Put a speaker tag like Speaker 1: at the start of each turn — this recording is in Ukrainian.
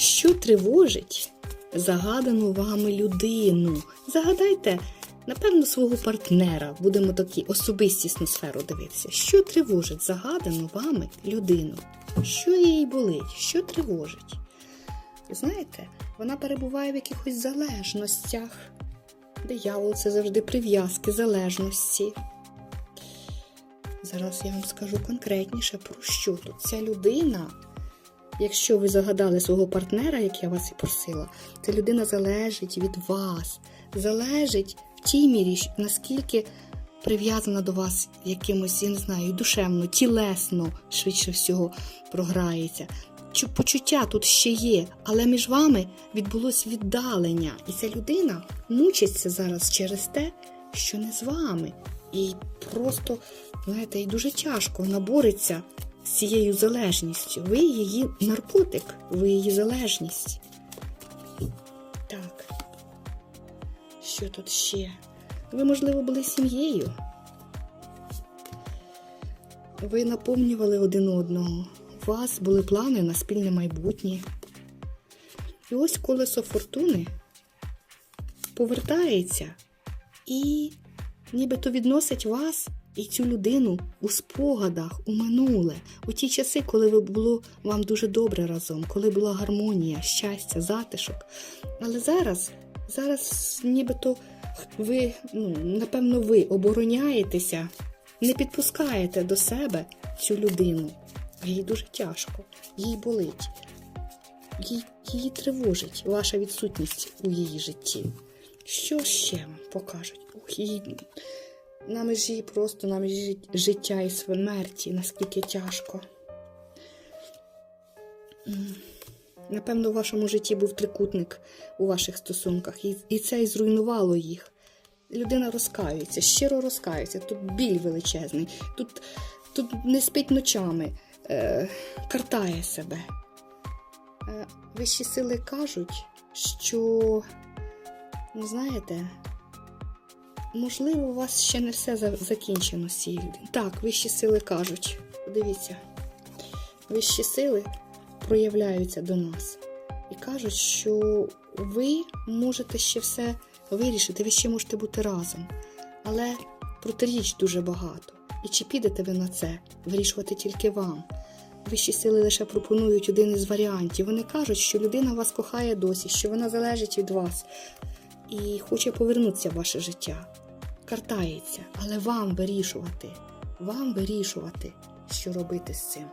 Speaker 1: Що тривожить загадану вами людину? Загадайте, напевно, свого партнера. Будемо такі особистісну сферу дивитися. Що тривожить загадану вами людину? Що їй болить? Що тривожить? Знаєте, вона перебуває в якихось залежностях. Диявол це завжди прив'язки, залежності. Зараз я вам скажу конкретніше про що тут. Ця людина, якщо ви загадали свого партнера, як я вас і просила, ця людина залежить від вас, залежить в тій мірі, наскільки прив'язана до вас якимось, я не знаю, душевно, тілесно, швидше всього, програється. Чу- Почуття тут ще є, але між вами відбулось віддалення, і ця людина мучиться зараз через те, що не з вами. І просто, знаєте, і дуже тяжко вона бореться з цією залежністю. Ви її наркотик, ви її залежність. Так. Що тут ще? Ви, можливо, були сім'єю. Ви наповнювали один одного. У вас були плани на спільне майбутнє. І ось колесо фортуни повертається і нібито відносить вас і цю людину у спогадах, у минуле, у ті часи, коли ви було вам дуже добре разом, коли була гармонія, щастя, затишок. Але зараз, зараз нібито ви, ну, напевно, ви обороняєтеся, не підпускаєте до себе цю людину. Їй дуже тяжко, їй болить, їй, її тривожить ваша відсутність у її житті. Що ще вам покажуть? Ох, їй на межі просто на межі життя і смерті, наскільки тяжко. Напевно, у вашому житті був трикутник у ваших стосунках, і, це і зруйнувало їх. Людина розкаюється, щиро розкаюється. Тут біль величезний, тут, тут не спить ночами, е, картає себе. Е, вищі сили кажуть, що, ну знаєте, можливо, у вас ще не все за- закінчено з. Так, вищі сили кажуть. Подивіться, вищі сили проявляються до нас і кажуть, що ви можете ще все вирішити, ви ще можете бути разом. Але протиріч дуже багато. І чи підете ви на це? Вирішувати тільки вам. Вищі сили лише пропонують один із варіантів. Вони кажуть, що людина вас кохає досі, що вона залежить від вас і хоче повернутися в ваше життя. Картається, але вам вирішувати, вам вирішувати, що робити з цим.